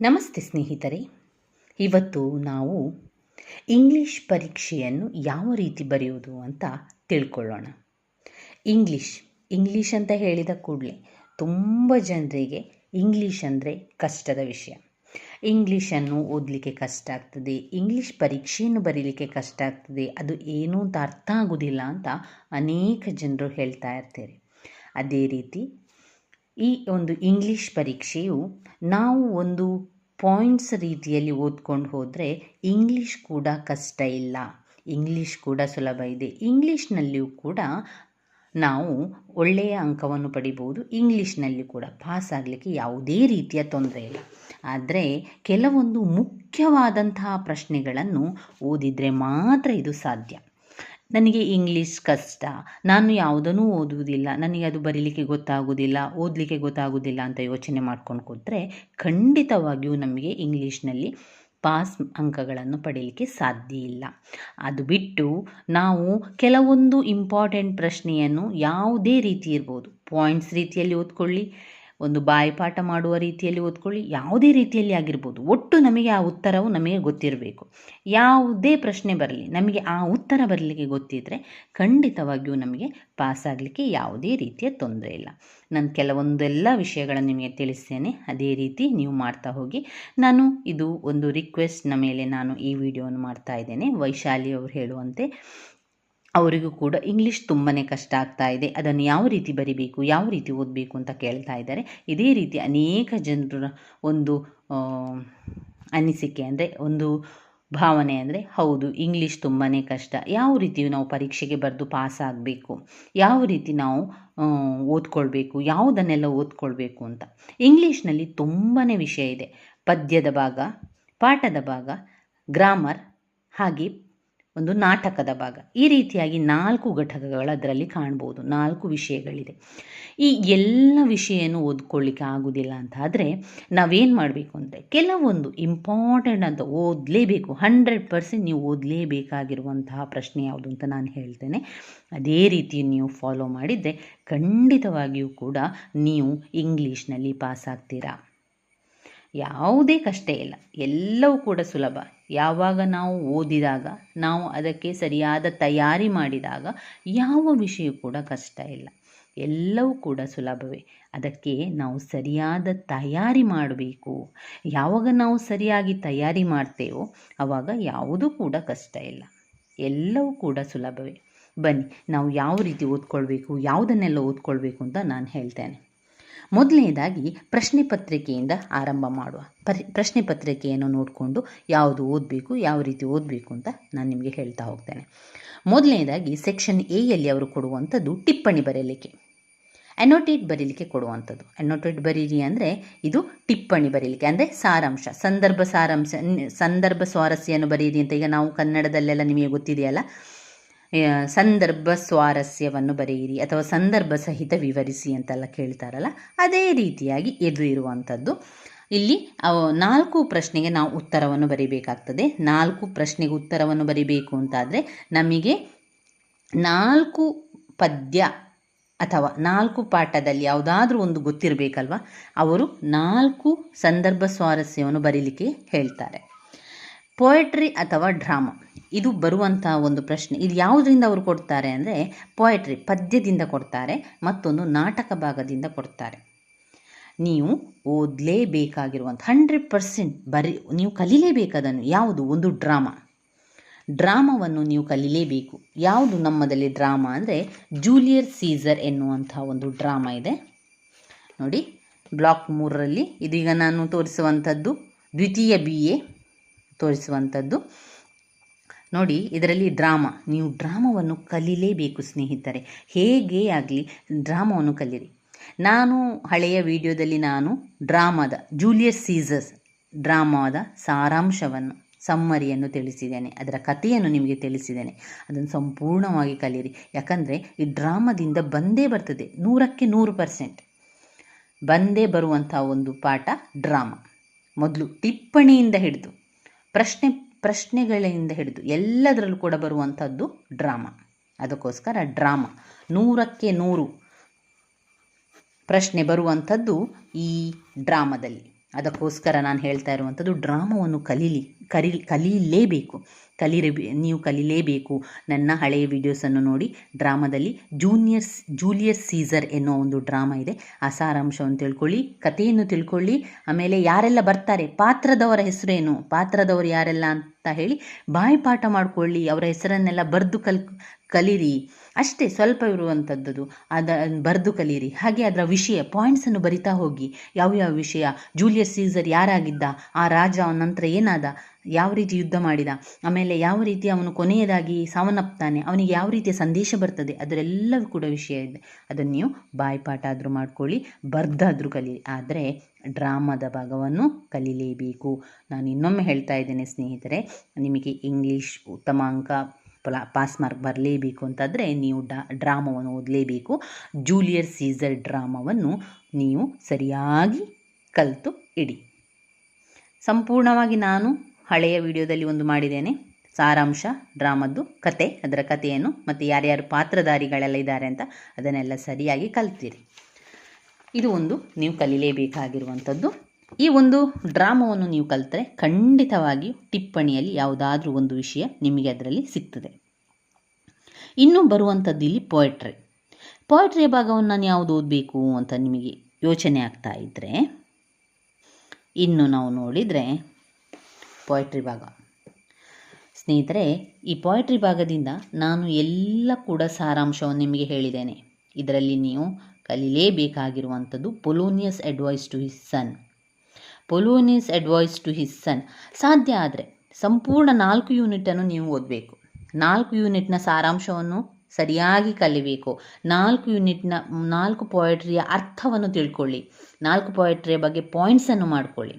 ನಮಸ್ತೆ ಸ್ನೇಹಿತರೆ. ಇವತ್ತು ನಾವು ಇಂಗ್ಲಿಷ್ ಪರೀಕ್ಷೆಯನ್ನು ಯಾವ ರೀತಿ ಬರೆಯುವುದು ಅಂತ ತಿಳ್ಕೊಳ್ಳೋಣ. ಇಂಗ್ಲಿಷ್ ಇಂಗ್ಲಿಷ್ ಅಂತ ಹೇಳಿದ ಕೂಡಲೇ ತುಂಬ ಜನರಿಗೆ ಇಂಗ್ಲಿಷ್ ಅಂದರೆ ಕಷ್ಟದ ವಿಷಯ. ಇಂಗ್ಲೀಷನ್ನು ಓದಲಿಕ್ಕೆ ಕಷ್ಟ ಆಗ್ತದೆ, ಇಂಗ್ಲೀಷ್ ಪರೀಕ್ಷೆಯನ್ನು ಬರೀಲಿಕ್ಕೆ ಕಷ್ಟ ಆಗ್ತದೆ, ಅದು ಏನೂ ಅಂತ ಅರ್ಥ ಆಗೋದಿಲ್ಲ ಅಂತ ಅನೇಕ ಜನರು ಹೇಳ್ತಾ ಇರ್ತಾರೆ. ಅದೇ ರೀತಿ ಈ ಒಂದು ಇಂಗ್ಲೀಷ್ ಪರೀಕ್ಷೆಯು ನಾವು ಒಂದು ಪಾಯಿಂಟ್ಸ್ ರೀತಿಯಲ್ಲಿ ಓದ್ಕೊಂಡು ಹೋದರೆ ಇಂಗ್ಲೀಷ್ ಕೂಡ ಕಷ್ಟ ಇಲ್ಲ. ಇಂಗ್ಲೀಷ್ ಕೂಡ ಸುಲಭ ಇದೆ. ಇಂಗ್ಲೀಷ್ನಲ್ಲಿಯೂ ಕೂಡ ನಾವು ಒಳ್ಳೆಯ ಅಂಕವನ್ನು ಪಡಿಬೋದು ಇಂಗ್ಲೀಷ್ನಲ್ಲಿ ಕೂಡ ಪಾಸ್ ಆಗಲಿಕ್ಕೆ ಯಾವುದೇ ರೀತಿಯ ತೊಂದರೆ ಇಲ್ಲ. ಆದರೆ ಕೆಲವೊಂದು ಮುಖ್ಯವಾದಂತಹ ಪ್ರಶ್ನೆಗಳನ್ನು ಓದಿದರೆ ಮಾತ್ರ ಇದು ಸಾಧ್ಯ. ನನಗೆ ಇಂಗ್ಲೀಷ್ ಕಷ್ಟ. ನಾನು ಯಾವುದನ್ನು ಓದುವುದಿಲ್ಲ. ನನಗೆ ಅದು ಬರೀಲಿಕ್ಕೆ ಗೊತ್ತಾಗುವುದಿಲ್ಲ ಓದಲಿಕ್ಕೆ ಗೊತ್ತಾಗುವುದಿಲ್ಲ ಅಂತ ಯೋಚನೆ ಮಾಡ್ಕೊಂಡು ಕೂತ್ರೆ ಖಂಡಿತವಾಗಿಯೂ ನಮಗೆ ಇಂಗ್ಲೀಷ್ನಲ್ಲಿ ಪಾಸ್ ಅಂಕಗಳನ್ನು ಪಡೀಲಿಕ್ಕೆ ಸಾಧ್ಯ ಇಲ್ಲ. ಅದು ಬಿಟ್ಟು ನಾವು ಕೆಲವೊಂದು ಇಂಪಾರ್ಟೆಂಟ್ ಪ್ರಶ್ನೆಯನ್ನು ಯಾವುದೇ ರೀತಿ ಇರ್ಬೋದು. ಪಾಯಿಂಟ್ಸ್ ರೀತಿಯಲ್ಲಿ ಓದ್ಕೊಳ್ಳಿ ಒಂದು ಬಾಯಿಪಾಠ ಮಾಡುವ ರೀತಿಯಲ್ಲಿ ಓದ್ಕೊಳ್ಳಿ, ಯಾವುದೇ ರೀತಿಯಲ್ಲಿ ಆಗಿರ್ಬೋದು. ಒಟ್ಟು ನಮಗೆ ಆ ಉತ್ತರವು ನಮಗೆ ಗೊತ್ತಿರಬೇಕು. ಯಾವುದೇ ಪ್ರಶ್ನೆ ಬರಲಿ, ನಮಗೆ ಆ ಉತ್ತರ ಬರಲಿಕ್ಕೆ ಗೊತ್ತಿದ್ದರೆ ಖಂಡಿತವಾಗಿಯೂ ನಮಗೆ ಪಾಸ್ ಆಗಲಿಕ್ಕೆ ಯಾವುದೇ ರೀತಿಯ ತೊಂದರೆ ಇಲ್ಲ. ನಾನು ಕೆಲವೊಂದೆಲ್ಲ ವಿಷಯಗಳನ್ನು ನಿಮಗೆ ತಿಳಿಸ್ತೇನೆ. ಅದೇ ರೀತಿ ನೀವು ಮಾಡ್ತಾ ಹೋಗಿ. ನಾನು ಇದು ಒಂದು ರಿಕ್ವೆಸ್ಟ್ನ ಮೇಲೆ ನಾನು ಈ ವಿಡಿಯೋವನ್ನು ಮಾಡ್ತಾ ಇದ್ದೇನೆ. ವೈಶಾಲಿ ಅವರು ಹೇಳುವಂತೆ ಅವರಿಗೂ ಕೂಡ ಇಂಗ್ಲೀಷ್ ತುಂಬಾ ಕಷ್ಟ ಆಗ್ತಾ ಇದೆ. ಅದನ್ನು ಯಾವ ರೀತಿ ಬರಿಬೇಕು, ಯಾವ ರೀತಿ ಓದಬೇಕು ಅಂತ ಕೇಳ್ತಾ ಇದ್ದಾರೆ. ಇದೇ ರೀತಿ ಅನೇಕ ಜನರ ಒಂದು ಅನಿಸಿಕೆ ಅಂದರೆ ಒಂದು ಭಾವನೆ ಅಂದರೆ ಹೌದು ಇಂಗ್ಲೀಷ್ ತುಂಬಾ ಕಷ್ಟ. ಯಾವ ರೀತಿ ನಾವು ಪರೀಕ್ಷೆಗೆ ಬರೆದು ಪಾಸ್ ಆಗಬೇಕು, ಯಾವ ರೀತಿ ನಾವು ಓದ್ಕೊಳ್ಬೇಕು, ಯಾವುದನ್ನೆಲ್ಲ ಓದ್ಕೊಳ್ಬೇಕು ಅಂತ. ಇಂಗ್ಲೀಷ್ನಲ್ಲಿ ತುಂಬಾ ವಿಷಯ ಇದೆ. ಪದ್ಯದ ಭಾಗ, ಪಾಠದ ಭಾಗ ಗ್ರಾಮರ್ ಹಾಗೆ ಒಂದು ನಾಟಕದ ಭಾಗ. ಈ ರೀತಿಯಾಗಿ ನಾಲ್ಕು ಘಟಕಗಳು ಅದರಲ್ಲಿ ಕಾಣ್ಬೋದು. ನಾಲ್ಕು ವಿಷಯಗಳಿದೆ. ಈ ಎಲ್ಲ ವಿಷಯನೂ ಓದ್ಕೊಳ್ಳಿಕ್ಕೆ ಆಗೋದಿಲ್ಲ ಅಂತ ಆದರೆ ನಾವೇನು ಮಾಡಬೇಕು ಅಂದರೆ ಕೆಲವೊಂದು ಇಂಪಾರ್ಟೆಂಟ್ ಅಂತ ಓದಲೇಬೇಕು. ಹಂಡ್ರೆಡ್ ಪರ್ಸೆಂಟ್ ನೀವು ಓದಲೇಬೇಕಾಗಿರುವಂತಹ ಪ್ರಶ್ನೆ ಯಾವುದು ಅಂತ ನಾನು ಹೇಳ್ತೇನೆ. ಅದೇ ರೀತಿ ನೀವು ಫಾಲೋ ಮಾಡಿದರೆ ಖಂಡಿತವಾಗಿಯೂ ಕೂಡ ನೀವು ಇಂಗ್ಲೀಷ್ನಲ್ಲಿ ಪಾಸ್ ಆಗ್ತೀರಾ? ಯಾವುದೇ ಕಷ್ಟ ಇಲ್ಲ. ಎಲ್ಲವೂ ಕೂಡ ಸುಲಭ. ಯಾವಾಗ ನಾವು ಓದಿದಾಗ, ನಾವು ಅದಕ್ಕೆ ಸರಿಯಾದ ತಯಾರಿ ಮಾಡಿದಾಗ ಯಾವ ವಿಷಯ ಕೂಡ ಕಷ್ಟ ಇಲ್ಲ. ಎಲ್ಲವೂ ಕೂಡ ಸುಲಭವೇ. ಅದಕ್ಕೆ ನಾವು ಸರಿಯಾದ ತಯಾರಿ ಮಾಡಬೇಕು. ಯಾವಾಗ ನಾವು ಸರಿಯಾಗಿ ತಯಾರಿ ಮಾಡ್ತೇವೋ ಆವಾಗ ಯಾವುದೂ ಕೂಡ ಕಷ್ಟ ಇಲ್ಲ. ಎಲ್ಲವೂ ಕೂಡ ಸುಲಭವೇ. ಬನ್ನಿ, ನಾವು ಯಾವ ರೀತಿ ಓದ್ಕೊಳ್ಬೇಕು, ಯಾವುದನ್ನೆಲ್ಲ ಓದ್ಕೊಳ್ಬೇಕು ಅಂತ ನಾನು ಹೇಳ್ತೇನೆ. ಮೊದಲನೇದಾಗಿ ಪ್ರಶ್ನೆ ಪತ್ರಿಕೆಯಿಂದ ಆರಂಭ ಮಾಡುವ. ಪರಿ, ಪ್ರಶ್ನೆ ಪತ್ರಿಕೆಯನ್ನು ನೋಡಿಕೊಂಡು ಯಾವುದು ಓದಬೇಕು, ಯಾವ ರೀತಿ ಓದಬೇಕು ಅಂತ ನಾನು ನಿಮಗೆ ಹೇಳ್ತಾ ಹೋಗ್ತೇನೆ. ಮೊದಲನೇದಾಗಿ ಸೆಕ್ಷನ್ ಎಯಲ್ಲಿ ಅವರು ಕೊಡುವಂಥದ್ದು ಟಿಪ್ಪಣಿ ಬರೀಲಿಕ್ಕೆ. ಅನೋಟೇಟ್ ಬರೀಲಿಕ್ಕೆ ಕೊಡುವಂಥದ್ದು. ಅನೋಟೇಟ್ ಬರೀರಿ ಅಂದರೆ ಇದು ಟಿಪ್ಪಣಿ ಬರೀಲಿಕ್ಕೆ, ಅಂದರೆ ಸಾರಾಂಶ. ಸಂದರ್ಭ ಸಾರಾಂಶ ಸಂದರ್ಭ ಸ್ವಾರಸ್ಯವನ್ನು ಬರೀರಿ ಅಂತ ಈಗ ನಾವು ಕನ್ನಡದಲ್ಲೆಲ್ಲ ನಿಮಗೆ ಗೊತ್ತಿದೆಯಲ್ಲ? ಸಂದರ್ಭ ಸ್ವಾರಸ್ಯವನ್ನು ಬರೆಯಿರಿ ಅಥವಾ ಸಂದರ್ಭ ಸಹಿತ ವಿವರಿಸಿ ಅಂತೆಲ್ಲ ಕೇಳ್ತಾರಲ್ಲ, ಅದೇ ರೀತಿಯಾಗಿ ಎದು ಇರುವಂಥದ್ದು. ಇಲ್ಲಿ ನಾಲ್ಕು ಪ್ರಶ್ನೆಗೆ ನಾವು ಉತ್ತರವನ್ನು ಬರೀಬೇಕಾಗ್ತದೆ. ನಾಲ್ಕು ಪ್ರಶ್ನೆಗೆ ಉತ್ತರವನ್ನು ಬರಿಬೇಕು ಅಂತಾದರೆ ನಮಗೆ ನಾಲ್ಕು ಪದ್ಯ ಅಥವಾ ನಾಲ್ಕು ಪಾಠದಲ್ಲಿ ಯಾವುದಾದ್ರೂ ಒಂದು ಗೊತ್ತಿರಬೇಕಲ್ವ? ಅವರು ನಾಲ್ಕು ಸಂದರ್ಭ ಸ್ವಾರಸ್ಯವನ್ನು ಬರೀಲಿಕ್ಕೆ ಹೇಳ್ತಾರೆ. ಪೋಯಟ್ರಿ ಅಥವಾ ಡ್ರಾಮಾ ಇದು ಬರುವಂಥ ಒಂದು ಪ್ರಶ್ನೆ. ಇದು ಯಾವುದರಿಂದ ಅವರು ಕೊಡ್ತಾರೆ ಅಂದರೆ ಪೊಯಟ್ರಿ ಪದ್ಯದಿಂದ ಕೊಡ್ತಾರೆ, ಮತ್ತೊಂದು ನಾಟಕ ಭಾಗದಿಂದ ಕೊಡ್ತಾರೆ. ನೀವು ಓದಲೇಬೇಕಾಗಿರುವಂಥ ಹಂಡ್ರೆಡ್ ಪರ್ಸೆಂಟ್ ಬರಿ, ನೀವು ಕಲೀಲೇಬೇಕದನ್ನು ಯಾವುದು? ಒಂದು ಡ್ರಾಮಾ. ಡ್ರಾಮಾವನ್ನು ನೀವು ಕಲೀಲೇಬೇಕು. ಯಾವುದು ನಮ್ಮದಲ್ಲಿ ಡ್ರಾಮಾ ಅಂದರೆ ಜೂಲಿಯರ್ ಸೀಸರ್ ಎನ್ನುವಂಥ ಒಂದು ಡ್ರಾಮಾ ಇದೆ. ನೋಡಿ, ಬ್ಲಾಕ್ ಮೂರರಲ್ಲಿ, ಇದೀಗ ನಾನು ತೋರಿಸುವಂಥದ್ದು, ದ್ವಿತೀಯ ಬಿ ಎ ತೋರಿಸುವಂಥದ್ದು. ನೋಡಿ, ಇದರಲ್ಲಿ ಡ್ರಾಮಾ. ನೀವು ಡ್ರಾಮವನ್ನು ಕಲೀಲೇಬೇಕು ಸ್ನೇಹಿತರೆ. ಹೇಗೆ ಆಗಲಿ, ಡ್ರಾಮವನ್ನು ಕಲೀರಿ. ನಾನು ಹಳೆಯ ವಿಡಿಯೋದಲ್ಲಿ ನಾನು ಡ್ರಾಮಾದ, ಜೂಲಿಯಸ್ ಸೀಸರ್ಸ್ ಡ್ರಾಮಾದ ಸಾರಾಂಶವನ್ನು, ಸಮ್ಮರಿಯನ್ನು ತಿಳಿಸಿದ್ದೇನೆ. ಅದರ ಕಥೆಯನ್ನು ನಿಮಗೆ ತಿಳಿಸಿದ್ದೇನೆ. ಅದನ್ನು ಸಂಪೂರ್ಣವಾಗಿ ಕಲಿಯಿರಿ ಯಾಕಂದರೆ, ಈ ಡ್ರಾಮಾದಿಂದ ಬಂದೇ ಬರ್ತದೆ. ನೂರಕ್ಕೆ ನೂರು ಪರ್ಸೆಂಟ್. ಬಂದೇ ಬರುವಂಥ ಒಂದು ಪಾಠ ಡ್ರಾಮಾ. ಮೊದಲು ಟಿಪ್ಪಣಿಯಿಂದ ಹಿಡಿದು ಪ್ರಶ್ನೆ ಪ್ರಶ್ನೆಗಳಿಂದ ಹಿಡಿದು ಎಲ್ಲದರಲ್ಲೂ ಕೂಡ ಬರುವಂಥದ್ದು ಡ್ರಾಮಾ. ಅದಕ್ಕೋಸ್ಕರ ಡ್ರಾಮಾ. ನೂರಕ್ಕೆ ನೂರು ಪ್ರಶ್ನೆ ಬರುವಂಥದ್ದು ಈ ಡ್ರಾಮಾದಲ್ಲಿ. ಅದಕ್ಕೋಸ್ಕರ ನಾನು ಹೇಳ್ತಾ ಇರುವಂಥದ್ದು, ಡ್ರಾಮವನ್ನು ಕಲೀಲಿ ಕಲಿ ಕಲೀಲೇಬೇಕು. ಕಲೀರೇ, ನೀವು ಕಲೀಲೇಬೇಕು. ನನ್ನ ಹಳೆಯ ವಿಡಿಯೋಸನ್ನು ನೋಡಿ, ಡ್ರಾಮಾದಲ್ಲಿ ಜೂನಿಯರ್ಸ್, ಜೂಲಿಯಸ್ ಸೀಸರ್ ಎನ್ನುವ ಒಂದು ಡ್ರಾಮಾ ಇದೆ. ಆ ಸಾರಾಂಶವನ್ನು ತಿಳ್ಕೊಳ್ಳಿ, ಕಥೆಯನ್ನು ತಿಳ್ಕೊಳ್ಳಿ. ಆಮೇಲೆ ಯಾರೆಲ್ಲ ಬರ್ತಾರೆ, ಪಾತ್ರದವರ ಹೆಸರೇನು, ಪಾತ್ರದವರು ಯಾರೆಲ್ಲ ಅಂತ ಹೇಳಿ ಬಾಯಿಪಾಠ ಮಾಡಿಕೊಳ್ಳಿ, ಅವರ ಹೆಸರನ್ನೆಲ್ಲ ಬರೆದು ಕಲ್, ಕಲೀರಿ. ಅಷ್ಟೇ ಸ್ವಲ್ಪ ಇರುವಂಥದ್ದು ಅದ, ಬರೆದು ಕಲಿಯಿರಿ ಹಾಗೆ ಅದರ ವಿಷಯ ಪಾಯಿಂಟ್ಸನ್ನು ಬರಿತಾ ಹೋಗಿ. ಯಾವ್ಯಾವ ವಿಷಯ? ಜೂಲಿಯಸ್ ಸೀಸರ್ ಯಾರಾಗಿದ್ದ? ಆ ರಾಜ ಅವನ ನಂತರ ಏನಾದ? ಯಾವ ರೀತಿ ಯುದ್ಧ ಮಾಡಿದ? ಆಮೇಲೆ ಯಾವ ರೀತಿ ಅವನು ಕೊನೆಯದಾಗಿ ಸಾವನ್ನಪ್ತಾನೆ ಅವನಿಗೆ ಯಾವ ರೀತಿಯ ಸಂದೇಶ ಬರ್ತದೆ? ಅದರೆಲ್ಲವೂ ಕೂಡ ವಿಷಯ ಇದೆ. ಅದನ್ನು ನೀವು ಬಾಯಿಪಾಠ ಆದರೂ ಮಾಡ್ಕೊಳ್ಳಿ, ಬರ್ದಾದರೂ ಕಲಿ ಆದರೆ ಡ್ರಾಮಾದ ಭಾಗವನ್ನು ಕಲೀಲೇಬೇಕು. ನಾನು ಇನ್ನೊಮ್ಮೆ ಹೇಳ್ತಾ ಇದ್ದೇನೆ ಸ್ನೇಹಿತರೆ, ನಿಮಗೆ ಇಂಗ್ಲೀಷ್ ಉತ್ತಮ ಅಂಕ ಪ್ಲಾ ಪಾಸ್ ಮಾರ್ಕ್ ಬರಲೇಬೇಕು ಅಂತಂದರೆ ನೀವು ಡಾ, ಡ್ರಾಮಾವನ್ನು ಓದಲೇಬೇಕು. ಜೂಲಿಯರ್ ಸೀಸರ್ ಡ್ರಾಮಾವನ್ನು ನೀವು ಸರಿಯಾಗಿ ಕಲಿತು ಇಡಿ. ಸಂಪೂರ್ಣವಾಗಿ ನಾನು ಹಳೆಯ ವಿಡಿಯೋದಲ್ಲಿ ಒಂದು ಮಾಡಿದ್ದೇನೆ. ಸಾರಾಂಶ, ಡ್ರಾಮದ್ದು ಕತೆ, ಅದರ ಕಥೆಯನ್ನು ಮತ್ತು ಯಾರ್ಯಾರು ಪಾತ್ರಧಾರಿಗಳೆಲ್ಲ ಇದ್ದಾರೆ ಅಂತ ಅದನ್ನೆಲ್ಲ ಸರಿಯಾಗಿ ಕಲ್ತೀರಿ. ಇದು ಒಂದು ನೀವು ಕಲೀಲೇಬೇಕಾಗಿರುವಂಥದ್ದು. ಈ ಒಂದು ಡ್ರಾಮವನ್ನು ನೀವು ಕಲಿತರೆ ಖಂಡಿತವಾಗಿಯೂ ಟಿಪ್ಪಣಿಯಲ್ಲಿ ಯಾವುದಾದ್ರೂ ಒಂದು ವಿಷಯ ನಿಮಗೆ ಅದರಲ್ಲಿ ಸಿಗ್ತದೆ. ಇನ್ನು ಬರುವಂಥದ್ದು ಇಲ್ಲಿ ಪೋಯಟ್ರಿ ಪೋಯಟ್ರಿಯ ಭಾಗವನ್ನು ನಾನು ಯಾವುದು ಓದಬೇಕು ಅಂತ ನಿಮಗೆ ಯೋಚನೆ ಆಗ್ತಾ ಇದ್ದರೆ ಇನ್ನು ನಾವು ನೋಡಿದರೆ ಪೋಯಟ್ರಿ ಭಾಗ. ಸ್ನೇಹಿತರೆ, ಈ ಪೋಯಟ್ರಿ ಭಾಗದಿಂದ ನಾನು ಎಲ್ಲ ಕೂಡ ಸಾರಾಂಶವನ್ನು ನಿಮಗೆ ಹೇಳಿದ್ದೇನೆ. ಇದರಲ್ಲಿ ನೀವು ಕಲಿಲೇಬೇಕಾಗಿರುವಂಥದ್ದು Polonius advice to his son Polonius advice to his son. ಸಾಧ್ಯ ಆದರೆ ಸಂಪೂರ್ಣ ನಾಲ್ಕು ಯೂನಿಟನ್ನು ನೀವು ಓದಬೇಕು. ನಾಲ್ಕು ಯೂನಿಟ್ನ ಸಾರಾಂಶವನ್ನು ಸರಿಯಾಗಿ ಕಲಿಬೇಕು. ನಾಲ್ಕು ಯೂನಿಟ್ನ ನಾಲ್ಕು ಪೊಯೆಟ್ರಿಯ ಅರ್ಥವನ್ನು ತಿಳ್ಕೊಳ್ಳಿ. ನಾಲ್ಕು ಪೊಯೆಟ್ರಿಯ ಬಗ್ಗೆ ಪಾಯಿಂಟ್ಸನ್ನು ಮಾಡಿಕೊಳ್ಳಿ.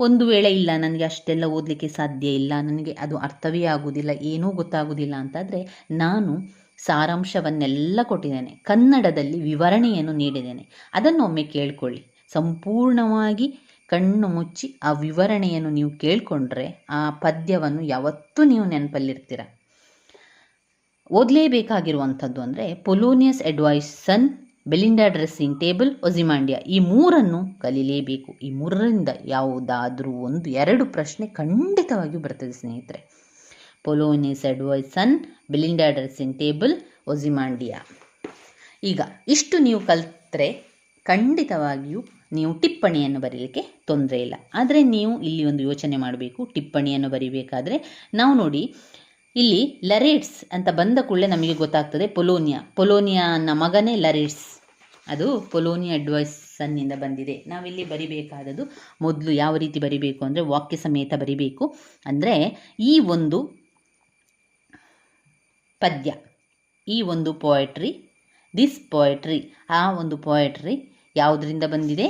ಒಂದು ವೇಳೆ ಇಲ್ಲ, ನನಗೆ ಅಷ್ಟೆಲ್ಲ ಓದಲಿಕ್ಕೆ ಸಾಧ್ಯ ಇಲ್ಲ, ನನಗೆ ಅದು ಅರ್ಥವೇ ಆಗುವುದಿಲ್ಲ ಏನೂ ಗೊತ್ತಾಗುವುದಿಲ್ಲ ಅಂತಾದರೆ ನಾನು ಸಾರಾಂಶವನ್ನೆಲ್ಲ ಕೊಟ್ಟಿದ್ದೇನೆ. ಕನ್ನಡದಲ್ಲಿ ವಿವರಣೆಯನ್ನು ನೀಡಿದ್ದೇನೆ. ಅದನ್ನೊಮ್ಮೆ ಕೇಳ್ಕೊಳ್ಳಿ. ಸಂಪೂರ್ಣವಾಗಿ ಕಣ್ಣು ಮುಚ್ಚಿ ಆ ವಿವರಣೆಯನ್ನು ನೀವು ಕೇಳಿಕೊಂಡ್ರೆ ಆ ಪದ್ಯವನ್ನು ಯಾವತ್ತೂ ನೀವು ನೆನಪಲ್ಲಿರ್ತೀರ. ಓದಲೇಬೇಕಾಗಿರುವಂಥದ್ದು ಅಂದರೆ Polonius advice son, Belinda dressing table Ozymandias ಈ ಮೂರನ್ನು ಕಲೀಲೇಬೇಕು. ಈ ಮೂರರಿಂದ ಯಾವುದಾದ್ರೂ ಒಂದು ಎರಡು ಪ್ರಶ್ನೆ ಖಂಡಿತವಾಗಿಯೂ ಬರ್ತದೆ ಸ್ನೇಹಿತರೆ. Polonius advice son, Belinda dressing table Ozymandias ಈಗ ಇಷ್ಟು ನೀವು ಕಲ್ತ್ರೆ ಖಂಡಿತವಾಗಿಯೂ ನೀವು ಟಿಪ್ಪಣಿಯನ್ನು ಬರೀಲಿಕ್ಕೆ ತೊಂದರೆ ಇಲ್ಲ. ಆದರೆ ನೀವು ಇಲ್ಲಿ ಒಂದು ಯೋಚನೆ ಮಾಡಬೇಕು, ಟಿಪ್ಪಣಿಯನ್ನು ಬರೀಬೇಕಾದ್ರೆ. ನಾವು ನೋಡಿ, ಇಲ್ಲಿ ಲರೇಟ್ಸ್ ಅಂತ ಬಂದ ಕೂಡಲೇ ನಮಗೆ ಗೊತ್ತಾಗ್ತದೆ, ಪೊಲೋನಿಯಾ. ಪೊಲೋನಿಯಾನ ಮಗನೇ ಲರೇಟ್ಸ್ ಅದು ಪೊಲೋನಿಯಾ ಅಡ್ವೈಸ್ ಸನ್ನಿಂದ ಬಂದಿದೆ. ನಾವಿಲ್ಲಿ ಬರಿಬೇಕಾದದ್ದು ಮೊದಲು ಯಾವ ರೀತಿ ಬರಿಬೇಕು ಅಂದರೆ, ವಾಕ್ಯ ಸಮೇತ ಬರಿಬೇಕು ಅಂದರೆ, ಈ ಒಂದು ಪದ್ಯ, ಈ ಒಂದು ಪೋಯಟ್ರಿ ದಿಸ್ ಪೋಯಟ್ರಿ ಆ ಒಂದು ಪೋಯಟ್ರಿ ಯಾವುದರಿಂದ ಬಂದಿದೆ?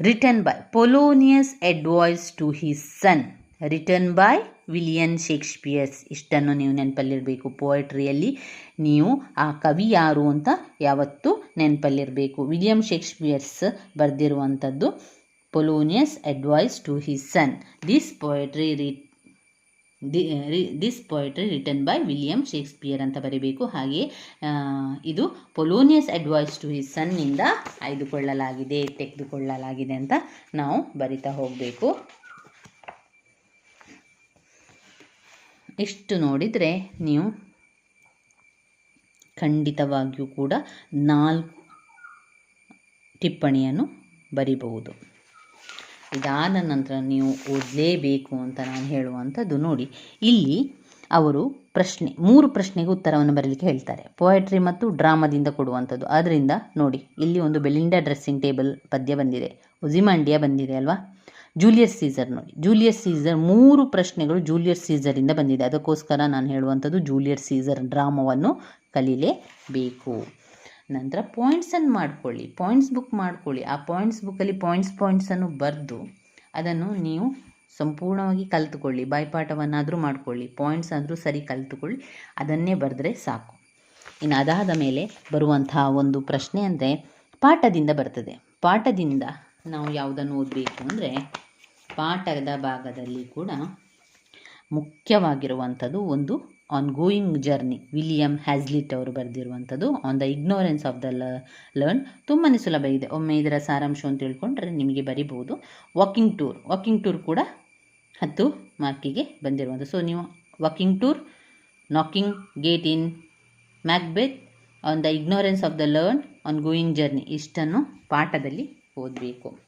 Return by Polonius advice to his son return by William Shakespeare's ಇಷ್ಟನ್ನು ನೀವು ನೆನಪಲ್ಲಿರಬೇಕು. ಪೋಯಟ್ರಿಯಲ್ಲಿ ನೀವು ಆ ಕವಿ ಯಾರು ಅಂತ ಯಾವತ್ತೂ ನೆನಪಲ್ಲಿರಬೇಕು. William Shakespeare's ಬರೆದಿರುವಂಥದ್ದು Polonius advice to his son this poetry ರಿ this poetry written by William Shakespeare ಅಂತ ಬರೀಬೇಕು. ಹಾಗೆ ಇದು ಪೊಲೋನಿಯಸ್ ಅಡ್ವೈಸ್ ಟು ಹಿಸ್ ಸನ್ನಿಂದ ಆಯ್ದುಕೊಳ್ಳಲಾಗಿದೆ, ತೆಗೆದುಕೊಳ್ಳಲಾಗಿದೆ ಅಂತ ನಾವು ಬರಿತಾ ಹೋಗಬೇಕು. ಎಷ್ಟು ನೋಡಿದರೆ ನೀವು ಖಂಡಿತವಾಗಿಯೂ ಕೂಡ ನಾಲ್ಕು ಟಿಪ್ಪಣಿಯನ್ನು ಬರಿಬಹುದು. ಇದಾದ ನಂತರ ನೀವು ಓದಲೇಬೇಕು ಅಂತ ನಾನು ಹೇಳುವಂಥದ್ದು ನೋಡಿ. ಇಲ್ಲಿ ಅವರು ಪ್ರಶ್ನೆ, ಮೂರು ಪ್ರಶ್ನೆಗೆ ಉತ್ತರವನ್ನು ಬರಲಿಕ್ಕೆ ಹೇಳ್ತಾರೆ. ಪೋಯಟ್ರಿ ಮತ್ತು ಡ್ರಾಮಾದಿಂದ ಕೊಡುವಂಥದ್ದು. ಆದ್ದರಿಂದ ನೋಡಿ, ಇಲ್ಲಿ ಒಂದು ಬೆಲಿಂಡಾ ಡ್ರೆಸ್ಸಿಂಗ್ ಟೇಬಲ್ ಪದ್ಯ ಬಂದಿದೆ. ಉಜಿಮಾಂಡಿಯಾ ಬಂದಿದೆ ಅಲ್ವಾ? ಜೂಲಿಯಸ್ ಸೀಸರ್ ನೋಡಿ. ಜೂಲಿಯಸ್ ಸೀಸರ್ ಮೂರು ಪ್ರಶ್ನೆಗಳು ಜೂಲಿಯಸ್ ಸೀಸರಿಂದ ಬಂದಿದೆ. ಅದಕ್ಕೋಸ್ಕರ ನಾನು ಹೇಳುವಂಥದ್ದು ಜೂಲಿಯಸ್ ಸೀಸರ್ ಡ್ರಾಮವನ್ನು ಕಲೀಲೇಬೇಕು. ನಂತರ ಪಾಯಿಂಟ್ಸನ್ನು ಮಾಡ್ಕೊಳ್ಳಿ. ಪಾಯಿಂಟ್ಸ್ ಬುಕ್ ಮಾಡ್ಕೊಳ್ಳಿ. ಆ ಪಾಯಿಂಟ್ಸ್ ಬುಕ್ಕಲ್ಲಿ ಪಾಯಿಂಟ್ಸ್ ಪಾಯಿಂಟ್ಸನ್ನು ಬರೆದು ಅದನ್ನು ನೀವು ಸಂಪೂರ್ಣವಾಗಿ ಕಲಿತುಕೊಳ್ಳಿ. ಬಾಯ್ಪಾಠವನ್ನಾದರೂ ಮಾಡಿಕೊಳ್ಳಿ. ಪಾಯಿಂಟ್ಸ್ ಆದರೂ ಸರಿ ಕಲಿತುಕೊಳ್ಳಿ. ಅದನ್ನೇ ಬರೆದ್ರೆ ಸಾಕು. ಇನ್ನು ಅದಾದ ಮೇಲೆ ಬರುವಂತಹ ಒಂದು ಪ್ರಶ್ನೆ ಅಂದರೆ ಪಾಠದಿಂದ ಬರ್ತದೆ. ಪಾಠದಿಂದ ನಾವು ಯಾವುದನ್ನು ಓದಬೇಕು ಅಂದರೆ ಪಾಠದ ಭಾಗದಲ್ಲಿ ಕೂಡ ಮುಖ್ಯವಾಗಿರುವಂಥದ್ದು ಒಂದು on going journey William Hazlitt ಅವರು ಬರೆದಿರುವಂಥದ್ದು on the ignorance of the learn ತುಂಬಾ ಸುಲಭ ಇದೆ. ಒಮ್ಮೆ ಇದರ ಸಾರಾಂಶ ಅಂತ ತಿಳ್ಕೊಂಡ್ರೆ ನಿಮಗೆ ಬರಿಬೋದು ವಾಕಿಂಗ್ ಟೂರ್ ವಾಕಿಂಗ್ ಟೂರ್ ಕೂಡ ಹತ್ತು ಮಾರ್ಕಿಗೆ ಬಂದಿರುವಂಥದ್ದು. ಸೊ ನೀವು walking tour knocking gate in Macbeth on the ignorance of the learn on going journey ಇಷ್ಟನ್ನು ಪಾಠದಲ್ಲಿ ಓದಬೇಕು.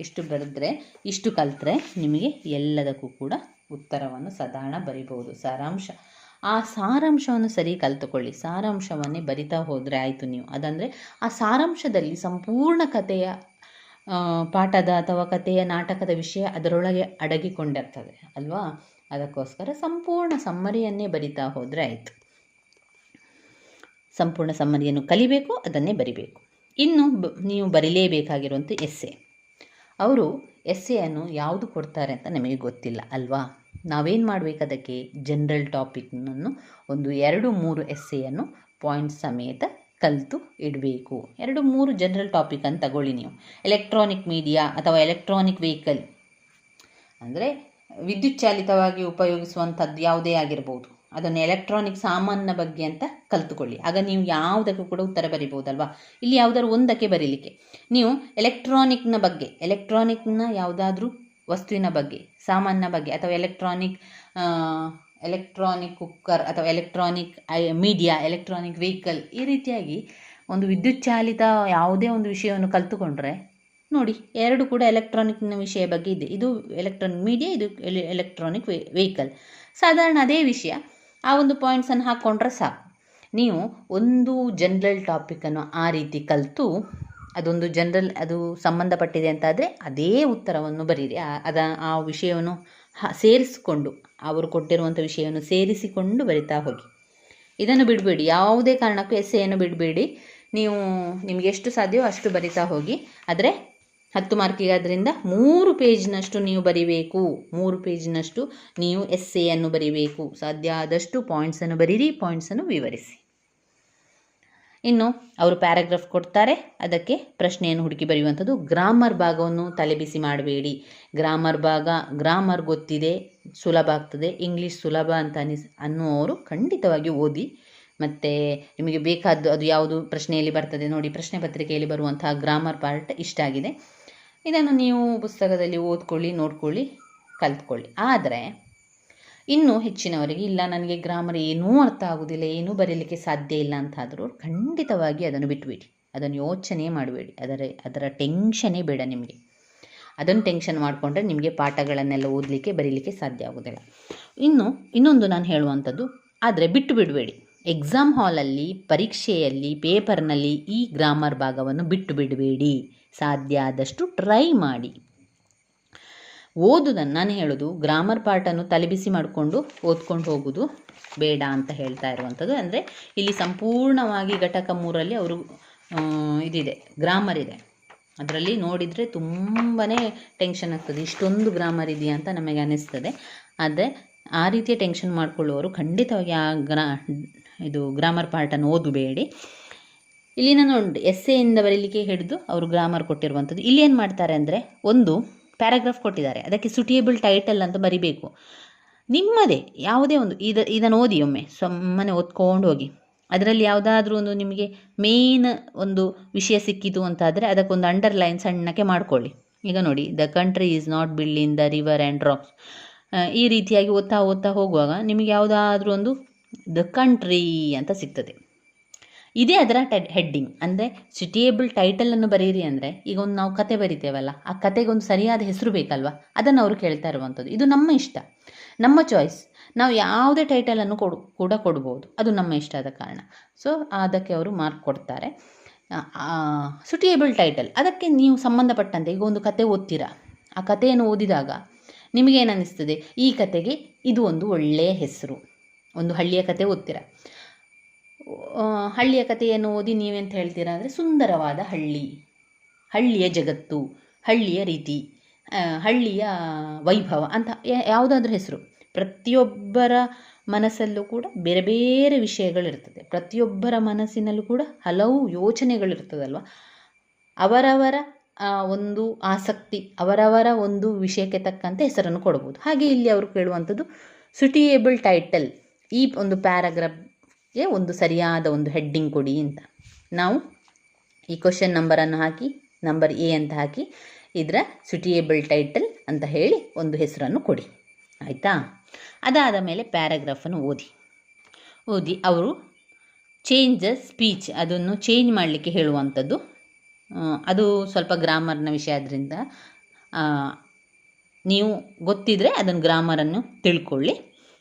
ಇಷ್ಟು ಬರೆದ್ರೆ, ಇಷ್ಟು ಕಲಿತ್ರೆ ನಿಮಗೆ ಎಲ್ಲದಕ್ಕೂ ಕೂಡ ಉತ್ತರವನ್ನು ಸಾಧಾರಣ ಬರಿಬೋದು ಸಾರಾಂಶ. ಆ ಸಾರಾಂಶವನ್ನು ಸರಿ ಕಲ್ತುಕೊಳ್ಳಿ. ಸಾರಾಂಶವನ್ನೇ ಬರಿತಾ ಹೋದರೆ ಆಯಿತು ನೀವು. ಅದಂದರೆ ಆ ಸಾರಾಂಶದಲ್ಲಿ ಸಂಪೂರ್ಣ ಕಥೆಯ ಪಾಠದ ಅಥವಾ ಕಥೆಯ ನಾಟಕದ ವಿಷಯ ಅದರೊಳಗೆ ಅಡಗಿಕೊಂಡಿರ್ತದೆ. ಅಲ್ವಾ? ಅದಕ್ಕೋಸ್ಕರ ಸಂಪೂರ್ಣ ಸಮ್ಮರಿಯನ್ನೇ ಬರಿತಾ ಹೋದರೆ ಆಯಿತು. ಸಂಪೂರ್ಣ ಸಮ್ಮರಿಯನ್ನು ಕಲಿಬೇಕು, ಅದನ್ನೇ ಬರಿಬೇಕು. ಇನ್ನು ನೀವು ಬರೀಲೇಬೇಕಾಗಿರುವಂಥ ಎಸ್ಸೆ. ಅವರು ಎಸ್ಸೆಯನ್ನು ಯಾವುದು ಕೊಡ್ತಾರೆ ಅಂತ ನಮಗೆ ಗೊತ್ತಿಲ್ಲ, ಅಲ್ವಾ? ನಾವೇನು ಮಾಡಬೇಕು ಅದಕ್ಕೆ? ಜನರಲ್ ಟಾಪಿಕ್ನನ್ನು ಒಂದು ಎರಡು ಮೂರು ಎಸ್ಸೆಯನ್ನು ಪಾಯಿಂಟ್ ಸಮೇತ ಕಲಿತು ಇಡಬೇಕು. ಎರಡು ಮೂರು ಜನರಲ್ ಟಾಪಿಕ್ ಅಂತ ತಗೊಳ್ಳಿ ನೀವು. ಎಲೆಕ್ಟ್ರಾನಿಕ್ ಮೀಡಿಯಾ ಅಥವಾ ಎಲೆಕ್ಟ್ರಾನಿಕ್ ವೆಹಿಕಲ್ ಅಂದರೆ ವಿದ್ಯುತ್ ಚಾಲಿತವಾಗಿ ಉಪಯೋಗಿಸುವಂಥದ್ದು ಯಾವುದೇ ಆಗಿರ್ಬೋದು. ಅದನ್ನು ಎಲೆಕ್ಟ್ರಾನಿಕ್ ಸಾಮಾನಿನ ಬಗ್ಗೆ ಅಂತ ಕಲಿತುಕೊಳ್ಳಿ. ಆಗ ನೀವು ಯಾವುದಕ್ಕೂ ಕೂಡ ಉತ್ತರ ಬರಿಬೋದಲ್ವಾ? ಇಲ್ಲಿ ಯಾವುದಾದ್ರು ಒಂದಕ್ಕೆ ಬರೀಲಿಕ್ಕೆ. ನೀವು ಎಲೆಕ್ಟ್ರಾನಿಕ್ನ ಬಗ್ಗೆ ಎಲೆಕ್ಟ್ರಾನಿಕ್ನ ಯಾವುದಾದ್ರೂ ವಸ್ತುವಿನ ಬಗ್ಗೆ, ಸಾಮಾನಿನ ಬಗ್ಗೆ ಅಥವಾ ಎಲೆಕ್ಟ್ರಾನಿಕ್ ಎಲೆಕ್ಟ್ರಾನಿಕ್ ಕುಕ್ಕರ್ ಅಥವಾ ಎಲೆಕ್ಟ್ರಾನಿಕ್ ಮೀಡಿಯಾ ಎಲೆಕ್ಟ್ರಾನಿಕ್ ವೆಹಿಕಲ್ ಈ ರೀತಿಯಾಗಿ ಒಂದು ವಿದ್ಯುತ್ ಚಾಲಿತ ಯಾವುದೇ ಒಂದು ವಿಷಯವನ್ನು ಕಲ್ತುಕೊಂಡ್ರೆ ನೋಡಿ, ಎರಡು ಕೂಡ ಎಲೆಕ್ಟ್ರಾನಿಕ್ನ ವಿಷಯ ಬಗ್ಗೆ ಇದೆ. ಇದು ಎಲೆಕ್ಟ್ರಾನಿಕ್ ಮೀಡಿಯಾ ಇದು ಎಲೆಕ್ಟ್ರಾನಿಕ್ ವೆಹಿಕಲ್ ಸಾಧಾರಣ ಅದೇ ವಿಷಯ. ಆ ಒಂದು ಪಾಯಿಂಟ್ಸನ್ನು ಹಾಕ್ಕೊಂಡ್ರೆ ಸಾಕು. ನೀವು ಒಂದು ಜನರಲ್ ಟಾಪಿಕನ್ನು ಆ ರೀತಿ ಕಲಿತು ಅದೊಂದು ಜನರಲ್ ಅದು ಸಂಬಂಧಪಟ್ಟಿದೆ ಅಂತಾದರೆ ಅದೇ ಉತ್ತರವನ್ನು ಬರೀರಿ. ಅದ, ಆ ವಿಷಯವನ್ನು ಸೇರಿಸಿಕೊಂಡು, ಅವರು ಕೊಟ್ಟಿರುವಂಥ ವಿಷಯವನ್ನು ಸೇರಿಸಿಕೊಂಡು ಬರಿತಾ ಹೋಗಿ. ಇದನ್ನು ಬಿಡಬೇಡಿ. ಯಾವುದೇ ಕಾರಣಕ್ಕೂ ಎಸ್ಸೆಯನ್ನು ಬಿಡಬೇಡಿ. ನೀವು, ನಿಮಗೆ ಎಷ್ಟು ಸಾಧ್ಯವೋ ಅಷ್ಟು ಬರಿತಾ ಹೋಗಿ. ಆದರೆ, ಹತ್ತು ಮಾರ್ಕಿಗೆ ಅದರಿಂದ ಮೂರು ಪೇಜ್ನಷ್ಟು ನೀವು ಬರಿಬೇಕು. ಮೂರು ಪೇಜ್ನಷ್ಟು ನೀವು ಎಸ್ಸೆಯನ್ನು ಬರಿಬೇಕು. ಸಾಧ್ಯ ಆದಷ್ಟು ಪಾಯಿಂಟ್ಸನ್ನು ಬರೀರಿ ಪಾಯಿಂಟ್ಸನ್ನು ವಿವರಿಸಿ. ಇನ್ನು ಅವರು ಪ್ಯಾರಾಗ್ರಾಫ್ ಕೊಡ್ತಾರೆ. ಅದಕ್ಕೆ ಪ್ರಶ್ನೆಯನ್ನು ಹುಡುಕಿ ಬರೆಯುವಂಥದ್ದು ಗ್ರಾಮರ್ ಭಾಗವನ್ನು ತಲೆಬಿಸಿ ಮಾಡಬೇಡಿ. ಗ್ರಾಮರ್ ಭಾಗ, ಗ್ರಾಮರ್ ಗೊತ್ತಿದೆ, ಸುಲಭ ಆಗ್ತದೆ, ಇಂಗ್ಲೀಷ್ ಸುಲಭ ಅಂತ ಅನಿಸ್, ಅನ್ನುವವರು ಖಂಡಿತವಾಗಿ ಓದಿ. ಮತ್ತು ನಿಮಗೆ ಬೇಕಾದ್ದು ಅದು ಯಾವುದು ಪ್ರಶ್ನೆಯಲ್ಲಿ ಬರ್ತದೆ ನೋಡಿ, ಪ್ರಶ್ನೆ ಪತ್ರಿಕೆಯಲ್ಲಿ ಬರುವಂತಹ ಗ್ರಾಮರ್ ಪಾರ್ಟ್ ಇಷ್ಟ ಆಗಿದೆ. ಇದನ್ನು ನೀವು ಪುಸ್ತಕದಲ್ಲಿ ಓದ್ಕೊಳ್ಳಿ, ನೋಡ್ಕೊಳ್ಳಿ, ಕಲ್ತ್ಕೊಳ್ಳಿ. ಆದರೆ ಇನ್ನೂ ಹೆಚ್ಚಿನವರಿಗೆ, ಇಲ್ಲ ನನಗೆ ಗ್ರಾಮರ್ ಏನೂ ಅರ್ಥ ಆಗುವುದಿಲ್ಲ ಏನೂ ಬರೀಲಿಕ್ಕೆ ಸಾಧ್ಯ ಇಲ್ಲ ಅಂತಾದರೂ ಖಂಡಿತವಾಗಿ ಅದನ್ನು ಬಿಟ್ಟುಬಿಡಿ ಅದನ್ನು ಯೋಚನೆ ಮಾಡಬೇಡಿ. ಅದರ ಅದರ ಟೆನ್ಷನೇ ಬೇಡ ನಿಮಗೆ. ಅದನ್ನು ಟೆನ್ಷನ್ ಮಾಡಿಕೊಂಡ್ರೆ ನಿಮಗೆ ಪಾಠಗಳನ್ನೆಲ್ಲ ಓದಲಿಕ್ಕೆ, ಬರೀಲಿಕ್ಕೆ ಸಾಧ್ಯ ಆಗೋದಿಲ್ಲ. ಇನ್ನು, ಇನ್ನೊಂದು ನಾನು ಹೇಳುವಂಥದ್ದು, ಆದರೆ ಬಿಟ್ಟು ಬಿಡಬೇಡಿ ಎಕ್ಸಾಮ್ ಹಾಲಲ್ಲಿ, ಪರೀಕ್ಷೆಯಲ್ಲಿ, ಪೇಪರ್ನಲ್ಲಿ ಈ ಗ್ರಾಮರ್ ಭಾಗವನ್ನು ಬಿಟ್ಟು ಬಿಡಬೇಡಿ. ಸಾಧ್ಯ ಆದಷ್ಟು ಟ್ರೈ ಮಾಡಿ. ಓದುದನ್ನು ನಾನು ಹೇಳೋದು ಗ್ರಾಮರ್ ಪಾರ್ಟನ್ನು ತಲೆಬಿಸಿ ಮಾಡಿಕೊಂಡು ಓದ್ಕೊಂಡು ಹೋಗೋದು ಬೇಡ ಅಂತ ಹೇಳ್ತಾ ಇರುವಂಥದ್ದು ಅಂದರೆ ಇಲ್ಲಿ ಸಂಪೂರ್ಣವಾಗಿ ಘಟಕ ಮೂರಲ್ಲಿ ಅವರು ಇದಿದೆ ಗ್ರಾಮರ್ ಇದೆ. ಅದರಲ್ಲಿ ನೋಡಿದರೆ ತುಂಬಾ ಟೆನ್ಷನ್ ಆಗ್ತದೆ. ಇಷ್ಟೊಂದು ಗ್ರಾಮರ್ ಇದೆಯಾ ಅಂತ ನಮಗೆ ಅನ್ನಿಸ್ತದೆ ಆದರೆ ಆ ರೀತಿಯ ಟೆನ್ಷನ್ ಮಾಡಿಕೊಳ್ಳುವವರು ಖಂಡಿತವಾಗಿ ಆ ಗ್ರಾ ಇದು ಗ್ರಾಮರ್ ಪಾರ್ಟನ್ನು ಓದಬೇಡಿ. ಇಲ್ಲಿ ನಾನು ಎಸ್ಸೆಯಿಂದ ಬರೀಲಿಕ್ಕೆ ಹಿಡಿದು ಅವರು ಗ್ರಾಮರ್ ಕೊಟ್ಟಿರುವಂಥದ್ದು ಇಲ್ಲಿ ಏನು ಮಾಡ್ತಾರೆ ಅಂದರೆ, ಒಂದು ಪ್ಯಾರಾಗ್ರಾಫ್ ಕೊಟ್ಟಿದ್ದಾರೆ. ಅದಕ್ಕೆ ಸುಟಿಯೇಬಲ್ ಟೈಟಲ್ ಅಂತ ಬರಿಬೇಕು. ನಿಮ್ಮದೇ ಯಾವುದೇ ಒಂದು ಇದ, ಇದನ್ನು ಓದಿ ಒಮ್ಮೆ, ಸುಮ್ಮನೆ ಓದ್ಕೊಂಡು ಹೋಗಿ. ಅದರಲ್ಲಿ ಯಾವುದಾದ್ರೂ ಒಂದು ನಿಮಗೆ ಮೇನ್ ಒಂದು ವಿಷಯ ಸಿಕ್ಕಿತು ಅಂತಾದರೆ ಅದಕ್ಕೊಂದು ಅಂಡರ್ಲೈನ್ ಸಣ್ಣಕ್ಕೆ ಮಾಡ್ಕೊಳ್ಳಿ. ಈಗ ನೋಡಿ the country is not build in the river and rocks ಈ ರೀತಿಯಾಗಿ ಓದ್ತಾ ಓದ್ತಾ ಹೋಗುವಾಗ ನಿಮಗೆ ಯಾವುದಾದ್ರೂ ಒಂದು ದ ಕಂಟ್ರಿ ಅಂತ ಸಿಗ್ತದೆ. ಇದೇ ಅದರ ಟೆಡ್ ಹೆಡ್ಡಿಂಗ್ ಅಂದರೆ ಸಿಟಿಯೇಬಲ್ ಟೈಟಲನ್ನು ಬರೀರಿ ಅಂದರೆ ಈಗ ಒಂದು ನಾವು ಕತೆ ಬರಿತೇವಲ್ಲ, ಆ ಕತೆಗೊಂದು ಸರಿಯಾದ ಹೆಸರು ಬೇಕಲ್ವಾ? ಅದನ್ನು ಅವರು ಕೇಳ್ತಾ ಇರುವಂಥದ್ದು. ಇದು ನಮ್ಮ ಇಷ್ಟ. ನಮ್ಮ ಚಾಯ್ಸ್ ನಾವು ಯಾವುದೇ ಟೈಟಲನ್ನು ಕೊಡು, ಕೂಡ ಕೊಡ್ಬೋದು. ಅದು ನಮ್ಮ ಇಷ್ಟದ ಕಾರಣ. ಸೊ ಅದಕ್ಕೆ ಅವರು ಮಾರ್ಕ್ ಕೊಡ್ತಾರೆ. ಸುಟಿಯೇಬಲ್ ಟೈಟಲ್ ಅದಕ್ಕೆ ನೀವು ಸಂಬಂಧಪಟ್ಟಂತೆ ಈಗ ಒಂದು ಕತೆ ಓದ್ತೀರಾ? ಆ ಕಥೆಯನ್ನು ಓದಿದಾಗ ನಿಮಗೇನು ಅನ್ನಿಸ್ತದೆ ಈ ಕತೆಗೆ ಇದು ಒಂದು ಒಳ್ಳೆಯ ಹೆಸರು. ಒಂದು ಹಳ್ಳಿಯ ಕತೆ ಓದ್ತೀರಾ? ಹಳ್ಳಿಯ ಕಥೆಯನ್ನು ಓದಿ ನೀವೆಂತ ಹೇಳ್ತೀರಾ ಅಂದರೆ ಸುಂದರವಾದ ಹಳ್ಳಿ. ಹಳ್ಳಿಯ ಜಗತ್ತು, ಹಳ್ಳಿಯ ರೀತಿ ಹಳ್ಳಿಯ ವೈಭವ ಅಂತ ಯಾವುದಾದ್ರೂ ಹೆಸರು. ಪ್ರತಿಯೊಬ್ಬರ ಮನಸ್ಸಲ್ಲೂ ಕೂಡ ಬೇರೆ ಬೇರೆ ವಿಷಯಗಳಿರ್ತದೆ. ಪ್ರತಿಯೊಬ್ಬರ ಮನಸ್ಸಿನಲ್ಲೂ ಕೂಡ ಹಲವು ಯೋಚನೆಗಳಿರ್ತದಲ್ವ? ಅವರವರ ಒಂದು ಆಸಕ್ತಿ, ಅವರವರ ಒಂದು ವಿಷಯಕ್ಕೆ ತಕ್ಕಂತೆ ಹೆಸರನ್ನು ಕೊಡ್ಬೋದು. ಹಾಗೆ ಇಲ್ಲಿ ಅವರು ಕೇಳುವಂಥದ್ದು ಸುಟಿಯೇಬಲ್ ಟೈಟಲ್ ಈ ಒಂದು ಪ್ಯಾರಾಗ್ರಾಫ್ಗೆ ಒಂದು ಸರಿಯಾದ ಒಂದು ಹೆಡ್ಡಿಂಗ್ ಕೊಡಿ ಅಂತ. ನಾವು ಈ ಕ್ವಶನ್ ನಂಬರನ್ನು ಹಾಕಿ ನಂಬರ್ ಎ ಅಂತ ಹಾಕಿ, ಇದರ ಸುಟಿಯೇಬಲ್ ಟೈಟಲ್ ಅಂತ ಹೇಳಿ ಒಂದು ಹೆಸರನ್ನು ಕೊಡಿ. ಆಯಿತಾ? ಅದಾದ ಮೇಲೆ ಪ್ಯಾರಾಗ್ರಾಫನ್ನು ಓದಿ. ಓದಿ, ಅವರು ಚೇಂಜ್ ದ ಸ್ಪೀಚ್ ಅದನ್ನು ಚೇಂಜ್ ಮಾಡಲಿಕ್ಕೆ ಹೇಳುವಂಥದ್ದು. ಅದು ಸ್ವಲ್ಪ ಗ್ರಾಮರ್ನ ವಿಷಯ ಆದ್ದರಿಂದ ನೀವು ಗೊತ್ತಿದ್ದರೆ ಅದನ್ನು ಗ್ರಾಮರನ್ನು ತಿಳ್ಕೊಳ್ಳಿ.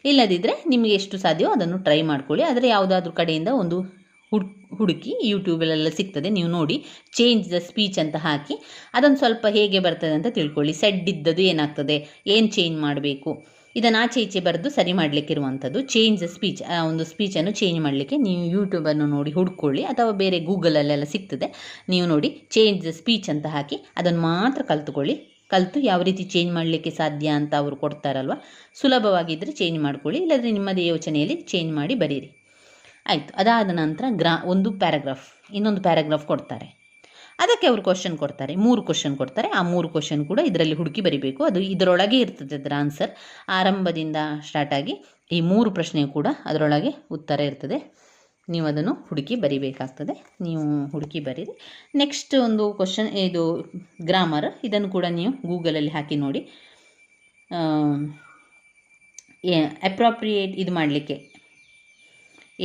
ಇಲ್ಲದಿದ್ದರೆ ನಿಮಗೆ ಎಷ್ಟು ಸಾಧ್ಯವೋ ಅದನ್ನು ಟ್ರೈ ಮಾಡ್ಕೊಳ್ಳಿ. ಆದರೆ ಯಾವುದಾದ್ರೂ ಕಡೆಯಿಂದ ಒಂದು ಹುಡ್, ಹುಡುಕಿ ಯೂಟ್ಯೂಬಲ್ಲೆಲ್ಲ ಸಿಗ್ತದೆ. ನೀವು ನೋಡಿ ಚೇಂಜ್ ದ ಸ್ಪೀಚ್ ಅಂತ ಹಾಕಿ ಅದನ್ನು ಸ್ವಲ್ಪ ಹೇಗೆ ಬರ್ತದೆ ಅಂತ ತಿಳ್ಕೊಳ್ಳಿ. ಸೆಡ್ ಇದ್ದದ್ದು ಏನಾಗ್ತದೆ? ಏನು ಚೇಂಜ್ ಮಾಡಬೇಕು? ಇದನ್ನು ಆಚೆ ಈಚೆ ಬರೆದು ಸರಿ ಮಾಡಲಿಕ್ಕಿರುವಂಥದ್ದು. ಚೇಂಜ್ ದ ಸ್ಪೀಚ್ ಆ, ಒಂದು ಸ್ಪೀಚನ್ನು ಚೇಂಜ್ ಮಾಡಲಿಕ್ಕೆ ನೀವು ಯೂಟ್ಯೂಬನ್ನು ನೋಡಿ ಹುಡ್ಕೊಳ್ಳಿ. ಅಥವಾ ಬೇರೆ ಗೂಗಲಲ್ಲೆಲ್ಲ ಸಿಗ್ತದೆ. ನೀವು ನೋಡಿ ಚೇಂಜ್ ದ ಸ್ಪೀಚ್ ಅಂತ ಹಾಕಿ, ಅದನ್ನು ಮಾತ್ರ ಕಲ್ತುಕೊಳ್ಳಿ. ಕಲಿತು ಯಾವ ರೀತಿ ಚೇಂಜ್ ಮಾಡಲಿಕ್ಕೆ ಸಾಧ್ಯ ಅಂತ ಅವರು ಕೊಡ್ತಾರಲ್ವ? ಸುಲಭವಾಗಿದ್ದರೆ ಚೇಂಜ್ ಮಾಡ್ಕೊಳ್ಳಿ, ಇಲ್ಲದ್ರೆ ನಿಮ್ಮದೇ ಯೋಚನೆಯಲ್ಲಿ ಚೇಂಜ್ ಮಾಡಿ ಬರೀರಿ. ಆಯಿತು, ಅದಾದ ನಂತರ ಗ್ರಾ, ಒಂದು ಪ್ಯಾರಾಗ್ರಾಫ್ ಇನ್ನೊಂದು ಪ್ಯಾರಾಗ್ರಾಫ್ ಕೊಡ್ತಾರೆ. ಅದಕ್ಕೆ ಅವರು ಕ್ವಶನ್ ಕೊಡ್ತಾರೆ, ಮೂರು ಕ್ವಶನ್ ಕೊಡ್ತಾರೆ. ಆ ಮೂರು ಕ್ವಶನ್ ಕೂಡ ಇದರಲ್ಲಿ ಹುಡುಕಿ ಬರೀಬೇಕು. ಅದು ಇದರೊಳಗೆ ಇರ್ತದೆ ಅದರ ಆನ್ಸರ್ ಆರಂಭದಿಂದ ಸ್ಟಾರ್ಟ್ ಆಗಿ ಈ ಮೂರು ಪ್ರಶ್ನೆ ಕೂಡ ಅದರೊಳಗೆ ಉತ್ತರ ಇರ್ತದೆ. ನೀವು ಅದನ್ನು ಹುಡುಕಿ ಬರಿಬೇಕಾಗ್ತದೆ. ನೀವು ಹುಡುಕಿ ಬರೀರಿ. ನೆಕ್ಸ್ಟ್ ಒಂದು ಕ್ವಶನ್ ಇದು ಗ್ರಾಮರ್ ಇದನ್ನು ಕೂಡ ನೀವು ಗೂಗಲಲ್ಲಿ ಹಾಕಿ ನೋಡಿ. ಅಪ್ರಾಪ್ರಿಯೇಟ್ ಇದು ಮಾಡಲಿಕ್ಕೆ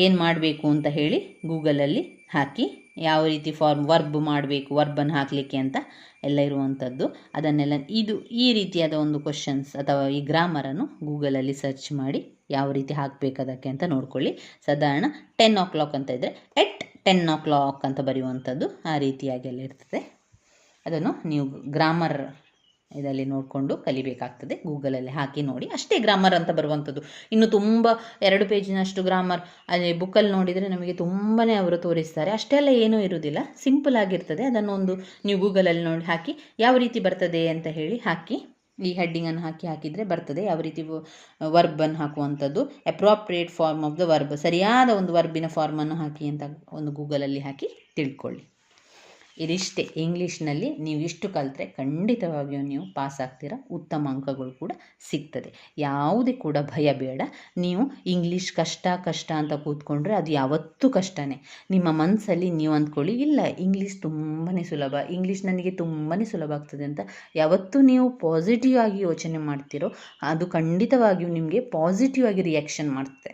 ಏನು ಮಾಡಬೇಕು ಅಂತ ಹೇಳಿ ಗೂಗಲಲ್ಲಿ ಹಾಕಿ, ಯಾವ ರೀತಿ ಫಾರ್ಮ್ ವರ್ಬ್ ಮಾಡಬೇಕು ವರ್ಬನ್ನು ಹಾಕಲಿಕ್ಕೆ ಅಂತ ಎಲ್ಲ ಇರುವಂಥದ್ದು. ಅದನ್ನೆಲ್ಲ ಇದು ಈ ರೀತಿಯಾದ ಒಂದು ಕ್ವಶನ್ಸ್ ಅಥವಾ ಈ ಗ್ರಾಮರನ್ನು ಗೂಗಲಲ್ಲಿ ಸರ್ಚ್ ಮಾಡಿ ಯಾವ ರೀತಿ ಹಾಕಬೇಕದಕ್ಕೆ ಅಂತ ನೋಡ್ಕೊಳ್ಳಿ. ಸಾಧಾರಣ ಟೆನ್ ಓ ಕ್ಲಾಕ್ ಅಂತ ಇದ್ದರೆ ಎಟ್ ಟೆನ್ ಓ ಕ್ಲಾಕ್ ಅಂತ ಬರೆಯುವಂಥದ್ದು ಆ ರೀತಿಯಾಗಿ ಎಲ್ಲ ಇರ್ತದೆ. ಅದನ್ನು ನೀವು ಗ್ರಾಮರ್ ಇದರಲ್ಲಿ ನೋಡಿಕೊಂಡು ಕಲಿಬೇಕಾಗ್ತದೆ. ಗೂಗಲಲ್ಲಿ ಹಾಕಿ ನೋಡಿ. ಅಷ್ಟೇ ಗ್ರಾಮರ್ ಅಂತ ಬರುವಂಥದ್ದು. ಇನ್ನು ತುಂಬ ಎರಡು ಪೇಜಿನಷ್ಟು ಗ್ರಾಮರ್ ಅಲ್ಲಿ ಬುಕ್ಕಲ್ಲಿ ನೋಡಿದರೆ ನಮಗೆ ತುಂಬಾ ಅವರು ತೋರಿಸ್ತಾರೆ. ಅಷ್ಟೆಲ್ಲ ಏನೂ ಇರುವುದಿಲ್ಲ ಸಿಂಪಲ್ ಆಗಿರ್ತದೆ. ಅದನ್ನು ಒಂದು ನೀವು ಗೂಗಲಲ್ಲಿ ನೋಡಿ ಹಾಕಿ ಯಾವ ರೀತಿ ಬರ್ತದೆ ಅಂತ ಹೇಳಿ ಹಾಕಿ, ಈ ಹೆಡ್ಡಿಂಗನ್ನು ಹಾಕಿ ಹಾಕಿದರೆ ಬರ್ತದೆ. ಯಾವ ರೀತಿ ವರ್ಬನ್ನು ಹಾಕುವಂಥದ್ದು. Appropriate form of the verb. ಸರಿಯಾದ ಒಂದು ವರ್ಬಿನ ಫಾರ್ಮನ್ನು ಹಾಕಿ ಅಂತ ಒಂದು ಗೂಗಲಲ್ಲಿ ಹಾಕಿ ತಿಳ್ಕೊಳ್ಳಿ. ಇದಿಷ್ಟೇ ಇಂಗ್ಲೀಷ್ನಲ್ಲಿ ನೀವು ಇಷ್ಟು ಕಲಿತ್ರೆ ಖಂಡಿತವಾಗಿಯೂ ನೀವು ಪಾಸ್ ಆಗ್ತೀರಾ. ಉತ್ತಮ ಅಂಕಗಳು ಕೂಡ ಸಿಗ್ತದೆ. ಯಾವುದೇ ಕೂಡ ಭಯ ಬೇಡ. ನೀವು ಇಂಗ್ಲೀಷ್ ಕಷ್ಟ ಕಷ್ಟ ಅಂತ ಕೂತ್ಕೊಂಡ್ರೆ ಅದು ಯಾವತ್ತೂ ಕಷ್ಟನೇ. ನಿಮ್ಮ ಮನಸ್ಸಲ್ಲಿ ನೀವು ಅಂದ್ಕೊಳ್ಳಿ, ಇಲ್ಲ ಇಂಗ್ಲೀಷ್ ತುಂಬಾ ಸುಲಭ. ಇಂಗ್ಲೀಷ್ ನನಗೆ ತುಂಬಾ ಸುಲಭ ಆಗ್ತದೆ ಅಂತ ಯಾವತ್ತೂ ನೀವು ಪಾಸಿಟಿವ್ ಆಗಿ ಯೋಚನೆ ಮಾಡ್ತೀರೋ, ಅದು ಖಂಡಿತವಾಗಿಯೂ ನಿಮಗೆ ಪಾಸಿಟಿವ್ ಆಗಿ ರಿಯಾಕ್ಷನ್ ಮಾಡ್ತದೆ.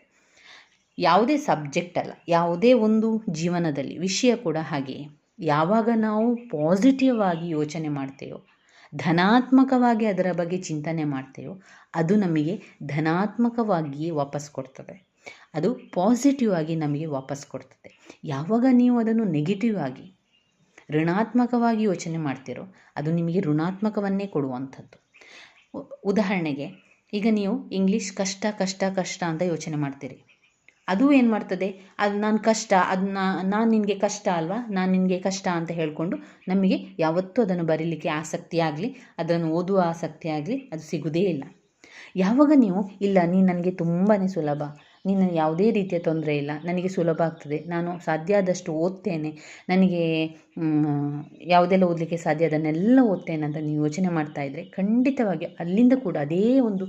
ಯಾವುದೇ ಸಬ್ಜೆಕ್ಟ್ ಅಲ್ಲ, ಯಾವುದೇ ಒಂದು ಜೀವನದಲ್ಲಿ, ವಿಷಯ ಕೂಡ ಹಾಗೆಯೇ. ಯಾವಾಗ ನಾವು ಪಾಸಿಟಿವ್ ಆಗಿ ಯೋಚನೆ ಮಾಡ್ತೇವೋ, ಧನಾತ್ಮಕವಾಗಿ ಅದರ ಬಗ್ಗೆ ಚಿಂತನೆ ಮಾಡ್ತೇವೋ, ಅದು ನಮಗೆ ಧನಾತ್ಮಕವಾಗಿಯೇ ವಾಪಸ್ ಕೊಡ್ತದೆ. ಅದು ಪಾಸಿಟಿವ್ ಆಗಿ ನಮಗೆ ವಾಪಸ್ ಕೊಡ್ತದೆ. ಯಾವಾಗ ನೀವು ಅದನ್ನು ನೆಗೆಟಿವ್ ಆಗಿ, ಋಣಾತ್ಮಕವಾಗಿ ಯೋಚನೆ ಮಾಡ್ತೀರೋ, ಅದು ನಿಮಗೆ ಋಣಾತ್ಮಕವನ್ನೇ ಕೊಡುವಂಥದ್ದು. ಉದಾಹರಣೆಗೆ, ಈಗ ನೀವು ಇಂಗ್ಲೀಷ್ ಕಷ್ಟ ಕಷ್ಟ ಕಷ್ಟ ಅಂತ ಯೋಚನೆ ಮಾಡ್ತೀರಿ. ಅದು ಏನು ಮಾಡ್ತದೆ? ಅದು ನಾನು ಕಷ್ಟ ಅದನ್ನ ನಾನು ನಿನಗೆ ಕಷ್ಟ ಅಲ್ವಾ? ನಾನು ನಿನಗೆ ಕಷ್ಟ ಅಂತ ಹೇಳಿಕೊಂಡು ನಮಗೆ ಯಾವತ್ತೂ ಅದನ್ನು ಬರೀಲಿಕ್ಕೆ ಆಸಕ್ತಿ ಆಗಲಿ, ಅದನ್ನು ಓದುವ ಆಸಕ್ತಿ ಆಗಲಿ ಅದು ಸಿಗುವುದೇ ಇಲ್ಲ. ಯಾವಾಗ ನೀವು, ಇಲ್ಲ, ನೀನು ನನಗೆ ತುಂಬಾ ಸುಲಭ, ನೀನು ಯಾವುದೇ ರೀತಿಯ ತೊಂದರೆ ಇಲ್ಲ, ನನಗೆ ಸುಲಭ ಆಗ್ತದೆ, ನಾನು ಸಾಧ್ಯ ಆದಷ್ಟು ಓದ್ತೇನೆ, ನನಗೆ ಯಾವುದೆಲ್ಲ ಓದಲಿಕ್ಕೆ ಸಾಧ್ಯ ಅದನ್ನೆಲ್ಲ ಓದ್ತೇನೆ ಅಂತ ನೀವು ಯೋಚನೆ ಮಾಡ್ತಾ ಇದ್ದರೆ ಖಂಡಿತವಾಗಿ ಅಲ್ಲಿಂದ ಕೂಡ ಅದೇ ಒಂದು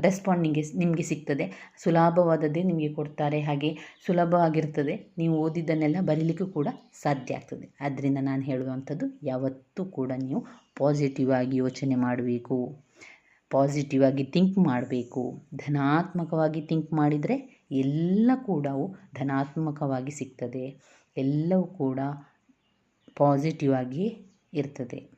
ರೆಸ್ಪಾಂಡ್ ನಿಮಗೆ ನಿಮಗೆ ಸಿಗ್ತದೆ. ಸುಲಭವಾದದ್ದೇ ನಿಮಗೆ ಕೊಡ್ತಾರೆ, ಹಾಗೆ ಸುಲಭವಾಗಿರ್ತದೆ ನೀವು ಓದಿದ್ದನ್ನೆಲ್ಲ ಬರೀಲಿಕ್ಕೂ ಕೂಡ ಸಾಧ್ಯ ಆಗ್ತದೆ. ಆದ್ದರಿಂದ ನಾನು ಹೇಳುವಂಥದ್ದು, ಯಾವತ್ತೂ ಕೂಡ ನೀವು ಪಾಸಿಟಿವ್ ಆಗಿ ಯೋಚನೆ ಮಾಡಬೇಕು. ಪಾಸಿಟಿವ್ ಆಗಿ ಥಿಂಕ್ ಮಾಡಬೇಕು. ಧನಾತ್ಮಕವಾಗಿ ಥಿಂಕ್ ಮಾಡಿದರೆ ಎಲ್ಲ ಕೂಡ ಧನಾತ್ಮಕವಾಗಿ ಸಿಗ್ತದೆ. ಎಲ್ಲವೂ ಕೂಡ ಪಾಸಿಟಿವ್ ಆಗಿ ಇರ್ತದೆ.